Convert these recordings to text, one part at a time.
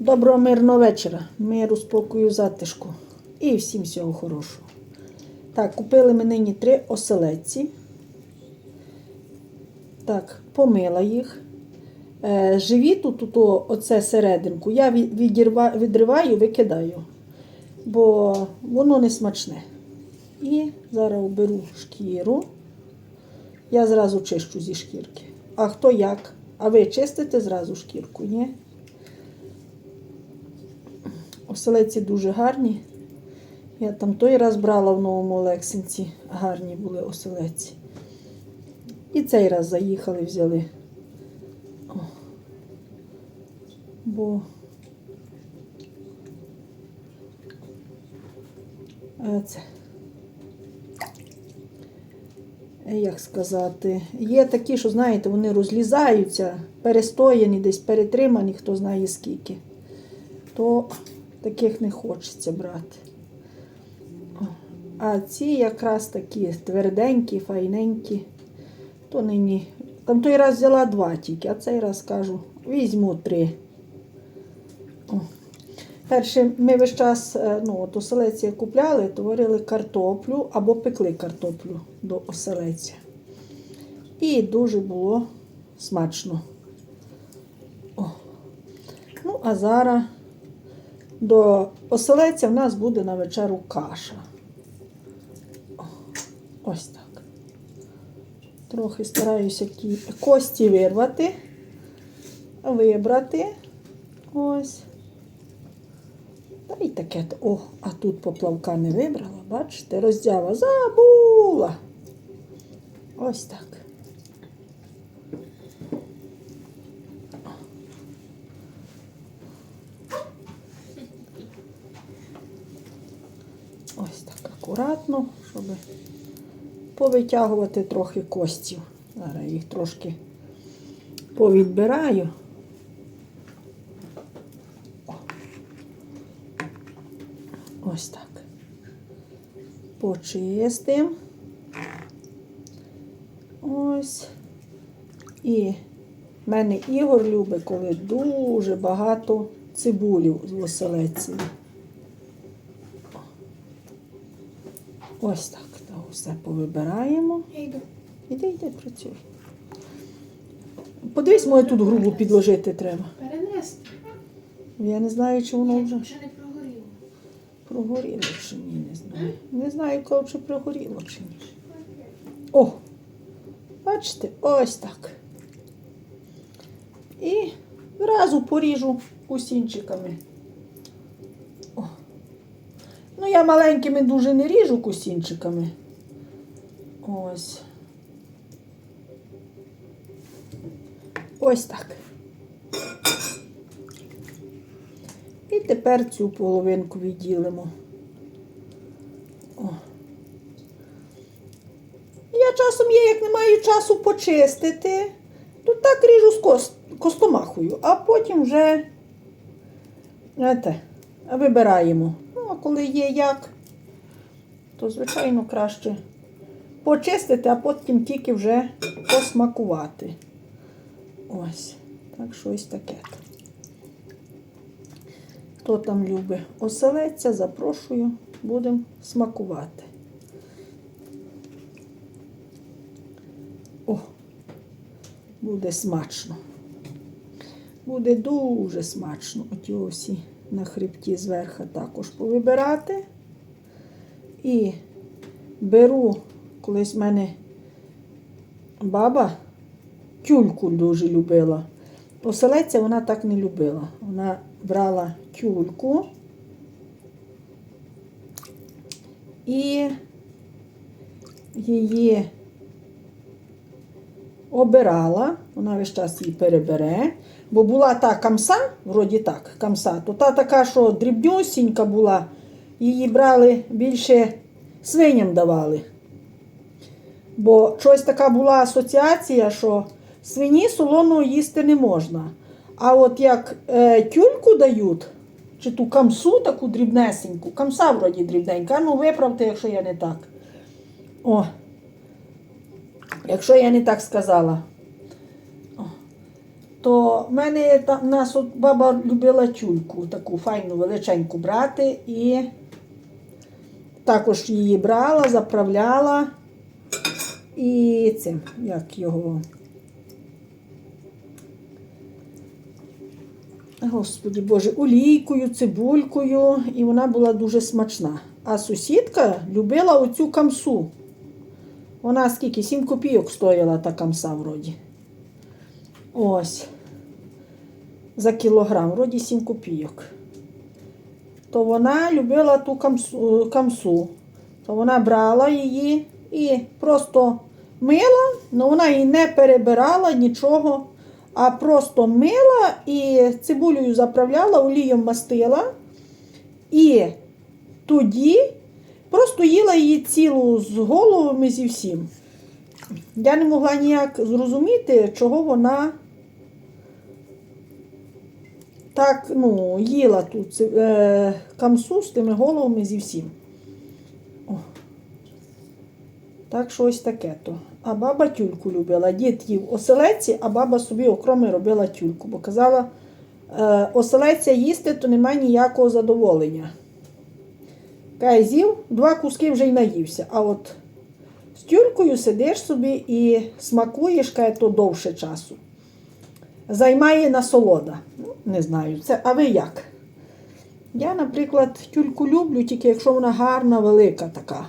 Доброго мирного вечора. Миру, спокою, затишку. І всім всього хорошого. Так, купили ми нині три оселедці. Так, помила їх. Е, живі тут, оце серединку. Я від- відірва, відриваю, викидаю, бо воно не смачне. І зараз оберу шкіру. Я зразу чищу зі шкірки. А хто як? А ви чистите зразу шкірку, ні? Оселедці дуже гарні. Я там той раз брала в новому Олексинці. Гарні були оселедці. І цей раз заїхали, взяли. О. Бо це. Е, Як сказати, є такі, що, знаєте, вони розлізаються, перестояні, десь перетримані, хто знає скільки. То таких не хочеться брати. А ці якраз такі тверденькі, файненькі. То нині. Там той раз взяла два тільки, а цей раз кажу, візьму три. О. Перше, ми весь час, е, ну, от оселедці як купляли, то варили картоплю або пекли картоплю до оселедця. І дуже було смачно. О. Ну, а зараз до оселедця в нас буде на вечеру каша. Ось так. Трохи стараюся ті кості вирвати, вибрати. Ось. Та й таке. О, а тут поплавка не вибрала, бачите, роздява забула. Ось так. Ось так акуратно, щоб повитягувати трохи костів. Зараз їх трошки повідбираю. О. Ось так. Почистим. Ось. І в мене Ігор любить, коли дуже багато цибулів з оселедців. Ось так. Та все повибираємо. Я йду. Іди, йди, працюй. Подивись, моє тут грубу підложити треба. Перенести. Я не знаю, чи воно вже Ще не прогоріло. прогоріло чи ні, не знаю. Не знаю, коли чи прогоріло чи ні. О! Бачите, ось так. І зразу поріжу кусінчиками. О. Ну, я маленькими дуже не ріжу кусінчиками. Ось. Ось так. І тепер цю половинку відділимо. О. Я часом є, як не маю часу почистити, то так ріжу з кос- костомахою, а потім вже знаєте, вибираємо. Коли є як, то, звичайно, краще почистити, а потім тільки вже посмакувати. Ось. Так що ось таке. Хто там любить оселедця, запрошую, будемо смакувати. О, буде смачно. Буде дуже смачно. Оті всі на хребті зверху також повибирати. І беру, колись в мене баба тюльку дуже любила. Оселедця вона так не любила. Вона брала тюльку і її обирала, вона весь час її перебере. Бо була та камса, вроді так, камса, то та така, що дрібнюсінька була, її брали більше свиням давали. Бо щось така була асоціація, що свині солоного їсти не можна. А от як е, тюльку дають, чи ту камсу таку дрібнесеньку, камса вроді дрібненька, ну виправте, якщо я не так. О, якщо я не так сказала. То в мене там нас от баба любила тюльку, таку файну величеньку брати, і також її брала, заправляла і цим, як його. Господі Боже, олійкою, цибулькою, і вона була дуже смачна. А сусідка любила оцю камсу. Вона скільки? 7 копійок стояла та камса вроді. Ось. За кілограм, вроді 7 копійок. То вона любила ту камсу, камсу. То вона брала її і просто мила, але вона її не перебирала нічого, а просто мила і цибулею заправляла, олієм мастила. І тоді просто їла її цілу з головами зі всім. Я не могла ніяк зрозуміти, чого вона так ну, їла ту е, камсу з тими головами зі всім. О. Так що ось таке то. А баба тюльку любила. Дід їв оселеці, а баба собі окремо робила тюльку, бо казала, е, оселеця їсти, то немає ніякого задоволення. Кай з'їв, два куски вже й наївся. А от з тюлькою сидиш собі і смакуєш, кай то довше часу. Займає насолода. Ну, не знаю, це, а ви як? Я, наприклад, тюльку люблю, тільки якщо вона гарна, велика така.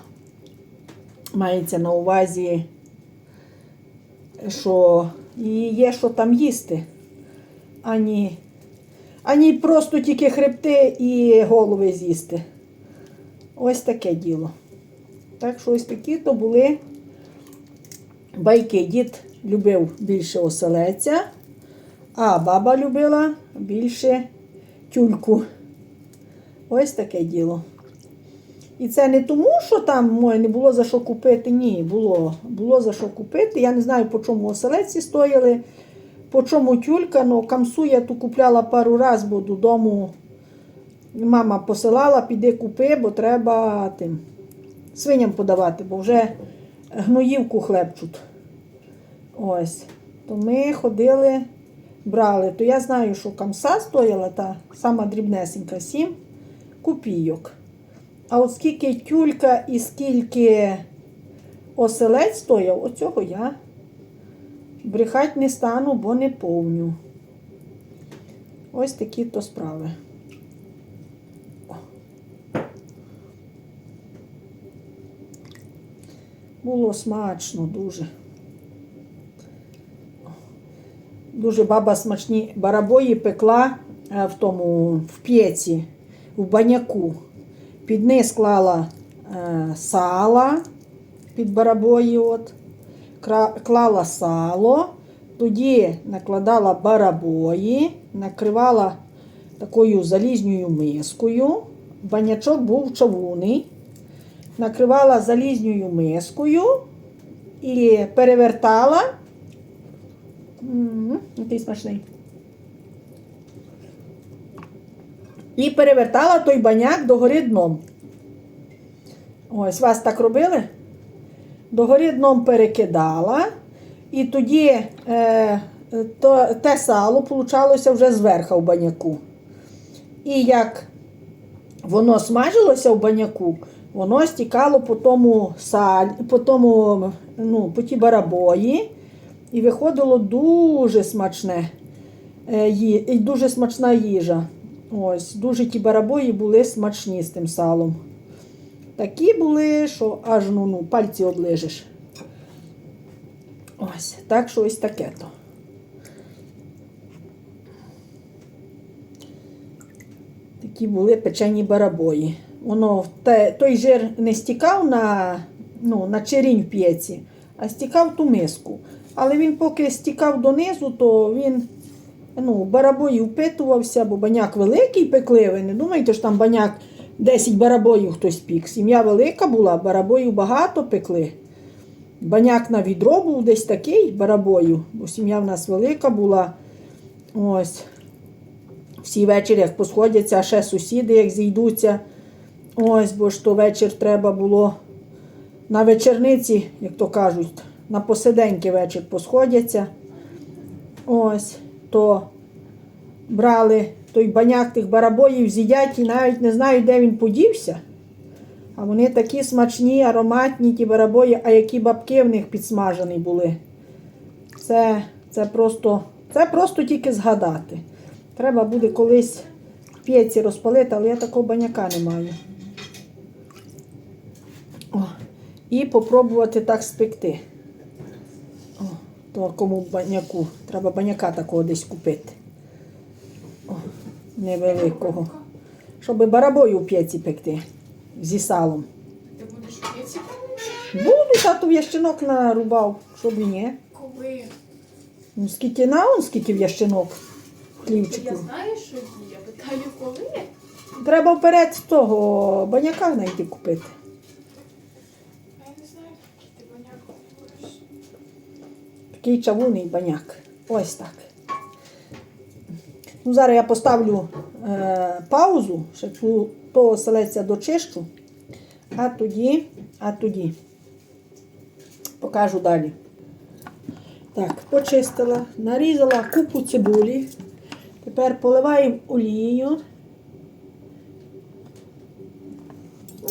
Мається на увазі, що її є що там їсти, ані, ані просто тільки хребти і голови з'їсти. Ось таке діло. Так що ось такі то були байки. Дід любив більше оселеця, а баба любила більше тюльку. Ось таке діло. І це не тому, що там моє не було за що купити. Ні, було було за що купити. Я не знаю, по чому оселеці стояли, по чому тюлька, але камсу я ту купляла пару разів, бо додому мама посилала, піди купи, бо треба тим свиням подавати, бо вже гноївку хлебчуть. Ось. То ми ходили, брали. То я знаю, що камса стояла, та сама дрібнесенька, 7 копійок. А от скільки тюлька і скільки оселець стояв, оцього я брехати не стану, бо не повню. Ось такі то справи. Було смачно дуже. Дуже баба смачні барабої пекла е, в тому в п'єці, в баняку. Під низ клала е, сала під барабої, от, клала сало, тоді накладала барабої, накривала такою залізною мискою. Банячок був чавуний. Накривала залізною мискою і перевертала. М, Який смачний. І перевертала той баняк догори дном. Ось, вас так робили? Догори дном перекидала. І тоді е, то, те сало получалося вже зверху в баняку. І як воно смажилося в баняку, воно стікало по тому саль, по тому, ну, по ті барабої. І виходило дуже смачне, е, і дуже смачна їжа. Ось, дуже ті барабої були смачні з тим салом. Такі були, що аж ну, ну, пальці оближеш. Ось, так що ось таке то. Такі були печені барабої. Воно той жир не стікав на, ну, на черінь в п'єці, а стікав в ту миску. Але він поки стікав донизу, то він ну, барабої впитувався, бо баняк великий пекли. Ви не думайте, що там баняк 10 барабоїв хтось пік. Сім'я велика була, барабоїв багато пекли. Баняк на відро був десь такий барабою, бо сім'я в нас велика була. Ось. Всі вечір, як посходяться, а ще сусіди, як зійдуться. Ось, бо ж то вечір треба було на вечорниці, як то кажуть, на посиденьки вечір посходяться. Ось. то брали той баняк тих барабоїв, з'їдять і навіть не знають, де він подівся. А вони такі смачні, ароматні, ті барабої, а які бабки в них підсмажені були. Це, це, просто, це просто тільки згадати. Треба буде колись п'єці розпалити, але я такого баняка не маю. О, і попробувати так спекти. О, то кому баняку. Треба баняка такого десь купити. О, невеликого. Щоб барабою в п'єці пекти зі салом. Ти будеш в піці? Буду, тату ящинок нарубав, щоб і ні. Коли? Ну, скільки на он, скільки в ящинок Я знаю, що є. Я питаю, коли? Треба вперед того баняка знайти купити. Я не знаю, який ти баняк говориш. Такий чавунний баняк. Ось так. Ну, зараз я поставлю е, паузу, ще ту- того селеця дочищу, а тоді, а тоді покажу далі. Так, почистила, нарізала купу цибулі. Тепер поливаємо олією.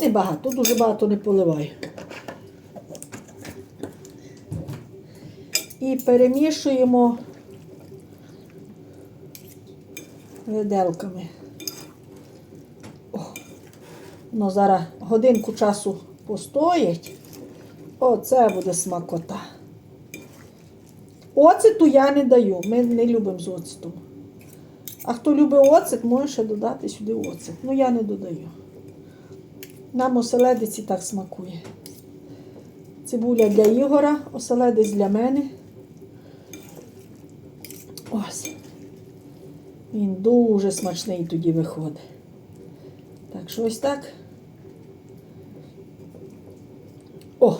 Небагато, дуже багато не поливаю. І перемішуємо виделками. О, ну зараз годинку часу постоять. Оце буде смакота. Оцету я не даю. Ми не любимо з оцетом. А хто любить оцет, може ще додати сюди оцет. Ну я не додаю. Нам оселедець і так смакує. Цибуля для Ігора, оселедець для мене. Ось. Він дуже смачний тоді виходить. Так що ось так. О!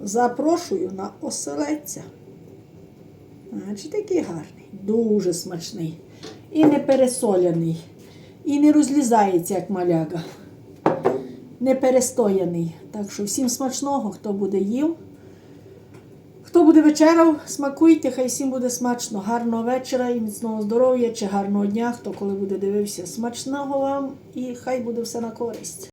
Запрошую на оселедця. Значить, такий гарний, дуже смачний. І не пересоляний. І не розлізається, як маляга. Не перестояний. Так що всім смачного, хто буде їв. Хто буде вечеряв, смакуйте, хай всім буде смачно. Гарного вечора і міцного здоров'я чи гарного дня, хто коли буде дивився. Смачного вам і хай буде все на користь.